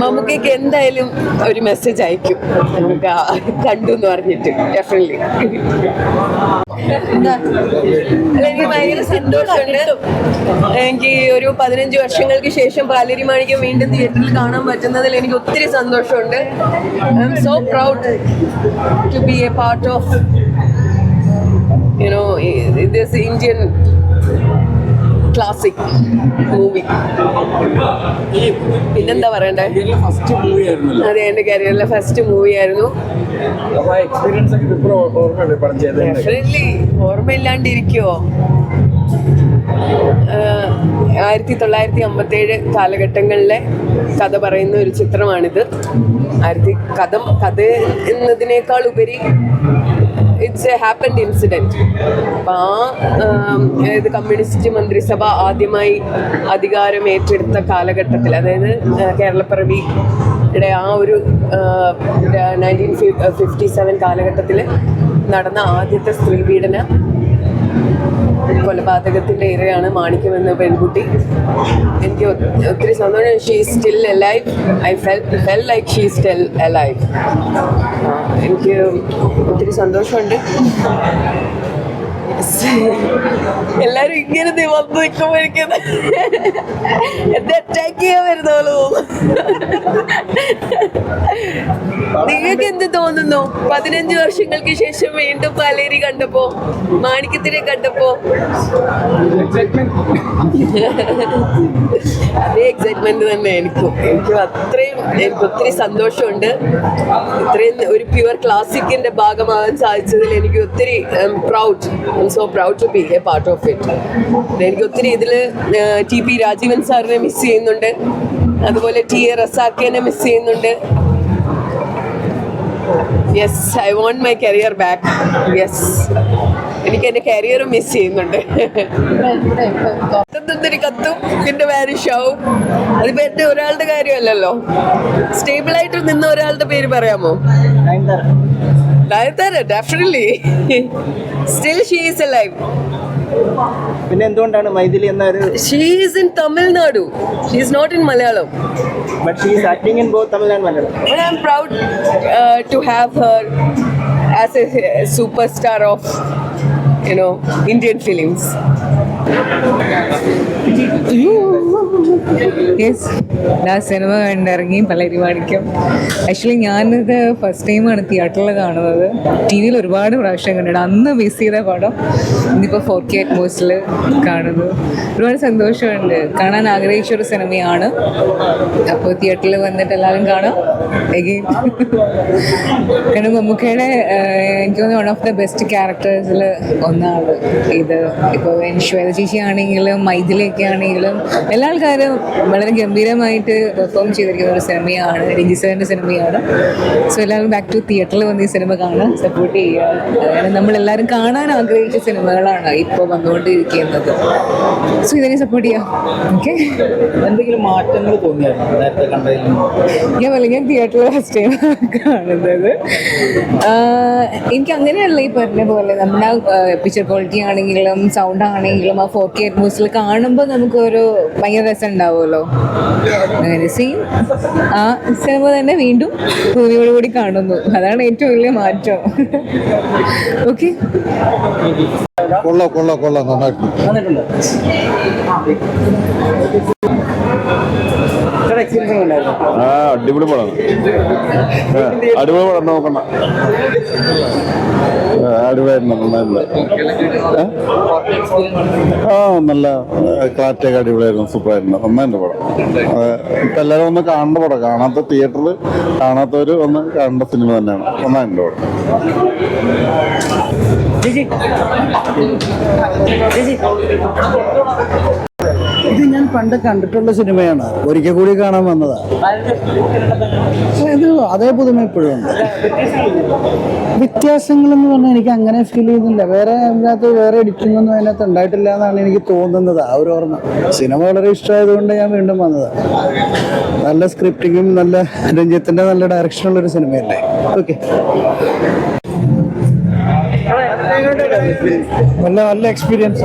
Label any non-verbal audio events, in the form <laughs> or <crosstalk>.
മമ്മൂക്കയ്ക്ക് എന്തായാലും ഒരു മെസ്സേജ് അയക്കും. നമുക്ക് കണ്ടു എന്ന് പറഞ്ഞിട്ട് ഡെഫിനറ്റ്ലി എനിക്ക് ഭയങ്കര സന്തോഷമുണ്ട്. എനിക്ക് ഒരു പതിനഞ്ച് വർഷങ്ങൾക്ക് ശേഷം പാലരി മാണിക്യം വീണ്ടും തിയേറ്ററിൽ കാണാൻ പറ്റുന്നതിൽ എനിക്ക് ഒത്തിരി സന്തോഷമുണ്ട്. I'm so proud to be a part of you know this Indian classic movie പിന്നെന്താ പറയണ്ടേ? ഫസ്റ്റ് മൂവി അതെ എന്റെ കരിയറിലെ ഫസ്റ്റ് മൂവി ആയിരുന്നു. ഡെഫിനറ്റ്ലി ഓർമ്മയില്ലാണ്ടിരിക്കുവോ? ആയിരത്തി തൊള്ളായിരത്തി അമ്പത്തേഴ് കാലഘട്ടങ്ങളിലെ കഥ പറയുന്ന ഒരു ചിത്രമാണിത്. ആയിരത്തി കഥ കഥ എന്നതിനേക്കാൾ ഉപരി ഇറ്റ്സ് എ ഹാപ്പൻഡ് ഇൻസിഡന്റ് അപ്പം ആ അതായത് കമ്മ്യൂണിസ്റ്റ് മന്ത്രിസഭ ആദ്യമായി അധികാരം ഏറ്റെടുത്ത കാലഘട്ടത്തിൽ അതായത് കേരളപ്പിറവി യുടെ ആ ഒരു നയന്റീൻ ഫിഫ്റ്റി സെവൻ കാലഘട്ടത്തിൽ നടന്ന ആദ്യത്തെ സ്ത്രീ പീഡന കൊലപാതകത്തിന്റെ ഇരയാണ് മാണിക്യം എന്ന പെൺകുട്ടി. എനിക്ക് ഒത്തിരി സന്തോഷം. She still a life I fell fell like she still life എനിക്ക് ഒത്തിരി സന്തോഷമുണ്ട്. <laughs> എല്ലാരും ഇങ്ങനെ വന്ന് നിൽക്കുമ്പോ എനിക്ക് എന്നെ അറ്റാക്ക് ചെയ്യാൻ വരുന്ന പോലെ തോന്നുന്നു നിങ്ങൾക്ക് എന്ത് തോന്നുന്നു? പതിനഞ്ച് വർഷങ്ങൾക്ക് ശേഷം വീണ്ടും പാലേരി കണ്ടപ്പോ മാണിക്യത്തിനെ കണ്ടപ്പോ? എക്സൈറ്റ്മെന്റ് തന്നെ എനിക്ക്. എനിക്ക് അത്രയും എനിക്ക് ഒത്തിരി സന്തോഷമുണ്ട്. ഇത്രയും ഒരു പ്യുവർ ക്ലാസിക്കിന്റെ ഭാഗമാകാൻ സാധിച്ചതിൽ എനിക്ക് ഒത്തിരി proud so proud to be a part of it എനിക്ക് ഒത്തിരി ഇതിൽ ടി പി രാജീവൻ സാറിനെ മിസ് ചെയ്യുന്നുണ്ട്. അതുപോലെ ടി എ റസാക്കേനെ മിസ് ചെയ്യുന്നുണ്ട്. Yes I want my career back yes എനിക്ക് എന്റെ കരിയറും മിസ് ചെയ്യുന്നുണ്ട്. കത്തുന്നൊരു കത്തും പിന്നെ വാരിഷാവും. അതിപ്പോ എന്റെ ഒരാളുടെ കാര്യമല്ലല്ലോ. സ്റ്റേബിൾ ആയിട്ട് നിന്ന ഒരാളുടെ പേര് പറയാമോ? Nayanthara. Definitely still she is alive പിന്നെ എന്തുകൊണ്ടാണ് മൈഥിലി എന്ന ഒരു she is in Tamil Nadu she is not in Malayalam but she is acting in both Tamil and Malayalam I am proud to have her as a super star of you know, Indian films. Yes ഞാൻ സിനിമ കണ്ടിറങ്ങി Paleri Manikyam actually ഞാനിത് first ടൈമാണ് തിയേറ്ററിൽ കാണുന്നത്. T വിയിൽ ഒരുപാട് പ്രാവശ്യം കണ്ടിട്ടുണ്ട്. അന്ന് മിസ് ചെയ്ത പടം ഇന്നിപ്പോൾ ഫോർ കെ അറ്റ്മോസിൽ കാണുന്നു. ഒരുപാട് സന്തോഷമുണ്ട്. കാണാൻ ആഗ്രഹിച്ച ഒരു സിനിമയാണ്. അപ്പോൾ തിയേറ്ററിൽ വന്നിട്ട് എല്ലാവരും കാണാം. എഗെയിൻ കാരണം മമ്മൂക്കയുടെ എനിക്ക് തോന്നുന്നു വൺ ഓഫ് ദ ബെസ്റ്റ് ക്യാരക്ടേഴ്സിൽ ഒന്നാണ്. ഇത് ഇപ്പോൾ ശ്വേത ചേച്ചി ആണെങ്കിലും മൈഥിലിയൊക്കെ ആണെങ്കിലും എല്ലാ ആൾക്കാരും വളരെ ഗംഭീരമായിട്ട് പെർഫോം ചെയ്തിരിക്കുന്ന ഒരു സിനിമയാണ് രഞ്ജിസറിന്റെ സിനിമയാണ്. സോ എല്ലാവരും ബാക്ക് ടു തിയേറ്ററിൽ വന്ന് ഈ സിനിമ കാണാൻ സപ്പോർട്ട് ചെയ്യുക. അങ്ങനെ നമ്മളെല്ലാവരും കാണാൻ ആഗ്രഹിച്ച സിനിമകളാണ് ഇപ്പോൾ വന്നുകൊണ്ടിരിക്കുന്നത്. സോ ഇതിനെ സപ്പോർട്ട് ചെയ്യാം. ഓക്കെ എന്തെങ്കിലും മാറ്റങ്ങൾ തോന്നിയായിരുന്നു? നേരത്തെ കണ്ടതിൽ ഞാൻ തിയേറ്ററിൽ ഫസ്റ്റ് ടൈം കാണുന്നത്. എനിക്ക് അങ്ങനെയല്ല ഈ പറഞ്ഞ പോലെ. നമ്മുടെ പിക്ചർ ക്വാളിറ്റി ആണെങ്കിലും സൗണ്ട് ആണെങ്കിലും ആ ഫോർ കെ അറ്റ്മോസ്ഫിയർ കാണുമ്പോൾ നമുക്കൊരു ഭയങ്കര രസം ഉണ്ടാവുമല്ലോ. അങ്ങനെ സെയിം ആ സിനിമ തന്നെ വീണ്ടും ഭൂമിയോട് കൂടി കാണുന്നു. അതാണ് ഏറ്റവും വലിയ മാറ്റം. ഓക്കെ കൊള്ളാം കൊള്ളാം കൊള്ളാം. നന്നായിട്ട് വന്നിട്ടുണ്ടോ ചേട്ടാ എക്സ്പീരിയൻസ് ഉണ്ടായിരുന്നു ആ അടിപൊളി പടം. അടിപൊളി പടം നോക്കണ്ട അടിപൊളിയായിരുന്നു നന്നായിരുന്നു? ആ നല്ല ക്ലാറ്റൊക്കെ അടിപൊളിയായിരുന്നു സൂപ്പറായിരുന്നു. നന്നായിരുന്നു പടം. ഇപ്പൊ എല്ലാവരും ഒന്ന് കാണേണ്ട പടം. കാണാത്ത തിയേറ്ററിൽ കാണാത്തവര് ഒന്ന് കാണേണ്ട സിനിമ തന്നെയാണ്. നന്നായിട്ടുണ്ട് പടം. ചേച്ചി ചേച്ചി ഇത് ഞാൻ പണ്ട് കണ്ടിട്ടുള്ള സിനിമയാണ്. ഒരിക്കൽ കൂടി കാണാൻ വന്നതാ. ഇത് അതേ പുതുമ ഇപ്പോഴും വ്യത്യാസങ്ങൾ എന്ന് പറഞ്ഞാൽ എനിക്ക് അങ്ങനെ ഫീൽ ചെയ്യുന്നില്ല. വേറെ അതിനകത്ത് വേറെ എഡിറ്റിംഗ് ഒന്നും അതിനകത്ത് ഉണ്ടായിട്ടില്ല എന്നാണ് എനിക്ക് തോന്നുന്നത്. ആ ഒരു ഓർമ്മ. സിനിമ വളരെ ഇഷ്ടമായതുകൊണ്ട് ഞാൻ വീണ്ടും വന്നത്. നല്ല സ്ക്രിപ്റ്റിങ്ങും നല്ല രഞ്ജിത്തിന്റെ നല്ല ഡയറക്ഷനുള്ള ഒരു സിനിമയല്ലേ? ഓക്കെ നല്ല നല്ല എക്സ്പീരിയൻസ്